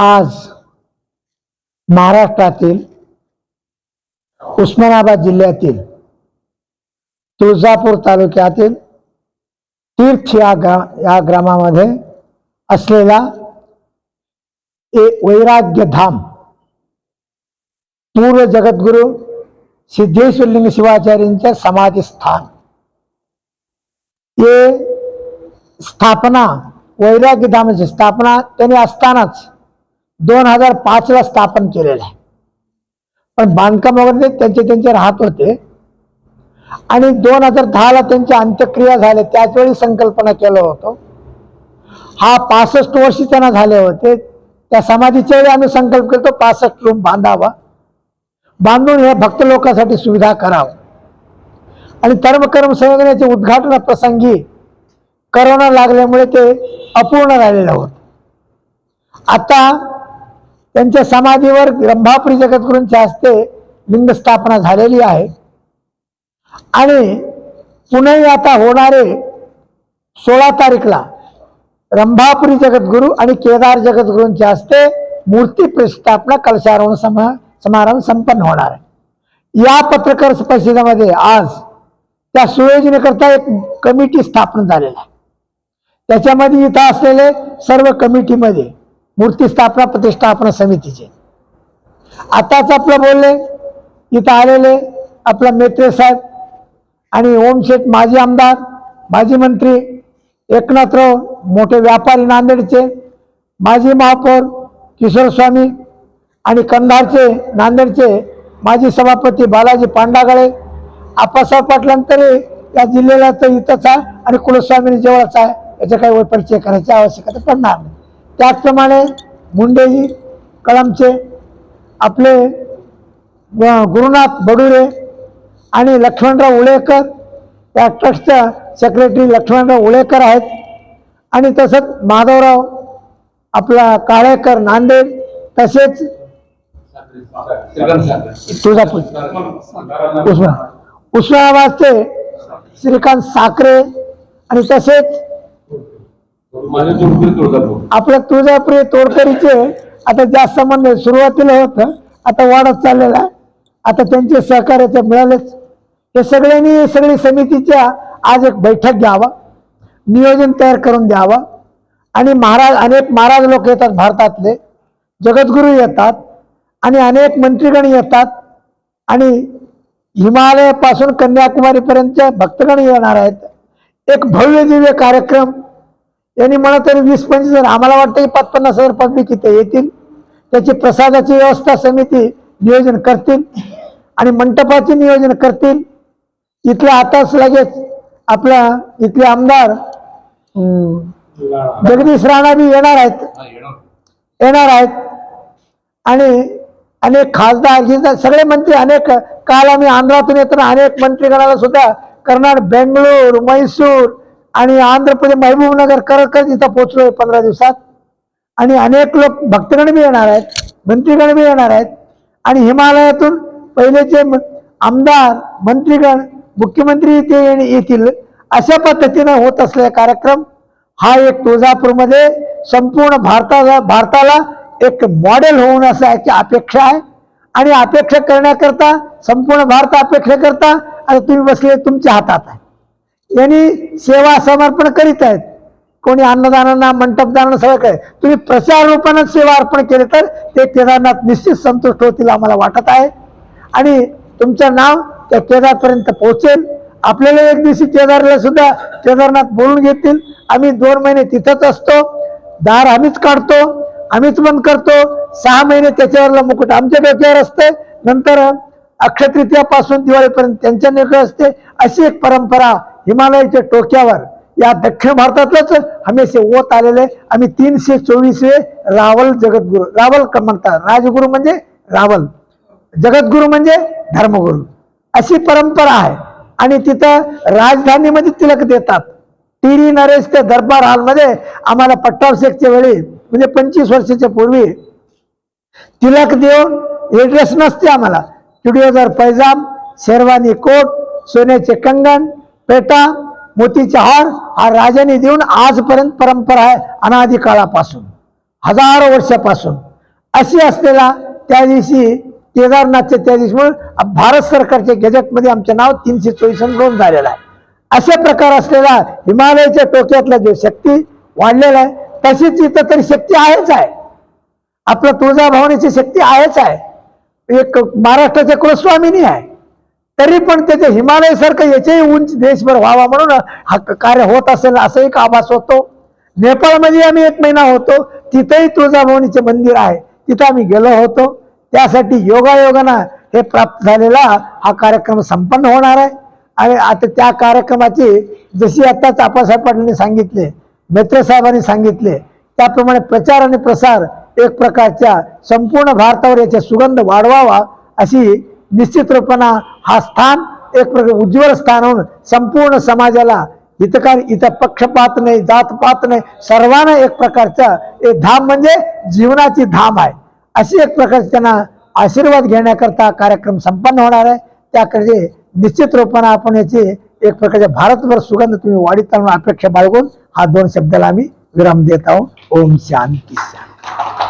आज महाराष्ट्रातील उस्मानाबाद जिल्ह्यातील तुळजापूर तालुक्यातील तीर्थ या ग्रा या ग्रामामध्ये असलेला ए वैराग्य धाम पूर्व जगद्गुरू सिद्धेश्वरलिंग शिवाचार्यांच्या समाधी स्थान हे स्थापना वैराग्य धामाची स्थापना त्यांनी असतानाच दोन हजार पाच ला स्थापन केलेलं आहे. पण बांधकाम वगैरे त्यांचे त्यांचे राहत होते. आणि दोन हजार दहाला त्यांच्या अंत्यक्रिया झाल्या त्याचवेळी संकल्पना केलं होतं. हा पासष्ट वर्षी त्यांना झाले होते. त्या समाधीच्या वेळी आम्ही संकल्प केलो पासष्ट रूम बांधावा. बांधून हे भक्त लोकांसाठी सुविधा करावं. आणि धर्मकर्म संयोजनाच्या उद्घाटन प्रसंगी करोना लागल्यामुळे ते अपूर्ण राहिलेलं होतं. आता त्यांच्या समाधीवर रंभापुरी जगद्गुरूंच्या हस्ते लिंग स्थापना झालेली आहे. आणि पुणे आता होणारे सोळा तारीखला रंभापुरी जगद्गुरू आणि केदार जगद्गुरूंच्या हस्ते मूर्ती प्रतिष्ठापना कलशारोहण समा समारंभ संपन्न होणार आहे. या पत्रकार परिषदेमध्ये आज त्या सुयोजनेकरता एक कमिटी स्थापन झालेला आहे. त्याच्यामध्ये इथं असलेले सर्व कमिटीमध्ये मूर्ती स्थापना प्रतिष्ठापना समितीचे. आताच आपलं बोलले इथं आलेले आपला मेत्रे साहेब आणि ओमशेठ माजी आमदार माजी मंत्री एकनाथराव मोठे व्यापारी नांदेडचे माजी महापौर किशोरस्वामी आणि कंधारचे नांदेडचे माजी सभापती बालाजी पांडागळे आप्पासाहेब पाटलांतरी या जिल्ह्याला तर इथंच आहे आणि कुलस्वामीने जवळच आहे याचा काही परिचय करायची आवश्यकता पडणार नाही. त्याचप्रमाणे मुंडेजी कळमचे आपले ग- गुरुनाथ बडुरे आणि लक्ष्मणराव उळेकर या ट्रस्टच्या सेक्रेटरी लक्ष्मणराव उळेकर आहेत. आणि तसंच माधवराव आपला काळेकर नांदेड तसेच तुळजापूर. उस्मा उस्मानाबादचे श्रीकांत साखरे आणि तसेच आपलं तुळजापूर तुळजापुरी तोडकरीचे आता जास्त संबंध सुरुवातीला होतं. आता वाढत चाललेला आहे. आता त्यांचे सहकार्य ते मिळालेच. हे सगळ्यांनी सगळी समितीच्या आज एक बैठक घ्यावा. नियोजन तयार करून द्यावं. आणि महाराज अनेक महाराज लोक येतात भारतातले. जगद्गुरू येतात. आणि अनेक मंत्रीगण येतात. आणि हिमालयापासून कन्याकुमारीपर्यंत भक्तगण येणार आहेत. एक भव्य दिव्य कार्यक्रम यांनी मला तरी वीस पंचवीस हजार. आम्हाला वाटतं की पाच पन्नास हजार पब्लिक इथे येतील. त्याची प्रसादाची व्यवस्था समिती नियोजन करतील आणि मंटपाचे नियोजन करतील. इथल्या आताच लगेच आपला इथले आमदार जगदीश राणा बी येणार आहेत. येणार आहेत. आणि अनेक खासदार सगळे मंत्री अनेक काल आम्ही आंध्रातून येताना अनेक मंत्रीगणाला सुद्धा करणार. बेंगळूर म्हैसूर आणि आंध्र प्रदेश महबूबनगर करत करत इथं पोहोचलोय पंधरा दिवसात. आणि अनेक लोक भक्तगण बी येणार आहेत मंत्रीगण बी येणार आहेत. आणि हिमालयातून पहिलेचे म- आमदार मंत्रीगण मुख्यमंत्री इथे येतील अशा पद्धतीनं होत असलेला कार्यक्रम हा एक तुळजापूरमध्ये संपूर्ण भारताला भारताला एक मॉडेल होऊन असं याची अपेक्षा आहे. आणि अपेक्षा करण्याकरता संपूर्ण भारत अपेक्षा करता आणि तुम्ही बसले तुमच्या हातात आहे. यांनी सेवा समर्पण करीत आहेत. कोणी अन्नदानांना मंटपदानांना सगळं काय? तुम्ही प्रचार रूपानं सेवा अर्पण केले तर ते केदारनाथ निश्चित संतुष्ट होतील आम्हाला वाटत आहे. आणि तुमचं नाव त्या केदारपर्यंत पोहोचेल. आपल्याला एक दिवशी केदारला सुद्धा केदारनाथ बोलून घेतील. आम्ही दोन महिने तिथंच असतो. दार आम्हीच काढतो. आम्हीच बंद करतो. सहा महिने त्याच्यावरला मुकुट आमच्या डोक्यावर असते. नंतर अक्षतृतीयापासून दिवाळीपर्यंत त्यांच्या निर्णय असते. अशी एक परंपरा हिमालयाच्या टोक्यावर या दक्षिण भारतातलंच हमेशा ओत आलेले आम्ही तीनशे चोवीसवे रावल जगद्गुरु रावल म्हणतात राजगुरू म्हणजे रावल. जगद्गुरु म्हणजे धर्मगुरू. अशी परंपरा आहे. आणि तिथं राजधानीमध्ये तिलक देतात. टिरी नरेश ते दरबार हॉलमध्ये आम्हाला पट्टाभिषेकच्या वेळी म्हणजे पंचवीस वर्षाच्या पूर्वी तिलक देऊन एड्रेस नसते आम्हाला. चुडिओदार पैजाम शेरवानी कोट सोन्याचे कंगन पेटा मोतीचा हार हा राजाने देऊन आजपर्यंत परंपरा आहे अनादी काळापासून हजारो वर्षापासून. अशी असलेला त्या दिवशी केदारनाथच्या त्या दिवशी म्हणून भारत सरकारच्या गॅजेटमध्ये आमचं नाव तीनशे चोवीस नोंद झालेलं आहे. अशा प्रकार असलेला हिमालयाच्या टोक्यातला जो शक्ती वाढलेला आहे तशीच इथं तरी शक्ती आहेच आहे. आपलं तुळजाभवानीची शक्ती आहेच आहे. एक महाराष्ट्राच्या कुलस्वामिनी आहे. तरी पण त्याचे हिमालयासारखं याचेही उंच देशभर व्हावा म्हणून हा कार्य होत असेल असं एक आभास होतो. नेपाळमध्ये आम्ही एक महिना होतो. तिथेही तुळजाभवानीचे मंदिर आहे. तिथं आम्ही गेलो होतो. त्यासाठी योगायोगानं हे प्राप्त झालेला हा कार्यक्रम संपन्न होणार आहे. आणि आता त्या कार्यक्रमाची जशी आत्ताच आपासाहेब पाटीलने सांगितले मित्रसाहेबांनी सांगितले त्याप्रमाणे प्रचार आणि प्रसार एक प्रकारच्या संपूर्ण भारतावर याचा सुगंध वाढवावा अशी निश्चित रूपानं हा स्थान एक प्रकार उज्ज्वल स्थान होऊन संपूर्ण समाजाला हितकारी इथं पक्षपात नाही जातपात नाही सर्वांना एक प्रकारचं एक धाम म्हणजे जीवनाची धाम आहे. अशी एक प्रकारची त्यांना आशीर्वाद घेण्याकरता कार्यक्रम संपन्न होणार आहे. त्याकडे निश्चित रूपानं आपण याची एक प्रकारच्या भारतभर सुगंध तुम्ही वाढीत आणून अपेक्षा बाळगून हा दोन शब्दाला आम्ही विराम देत आहोत. ओम शांती शांती.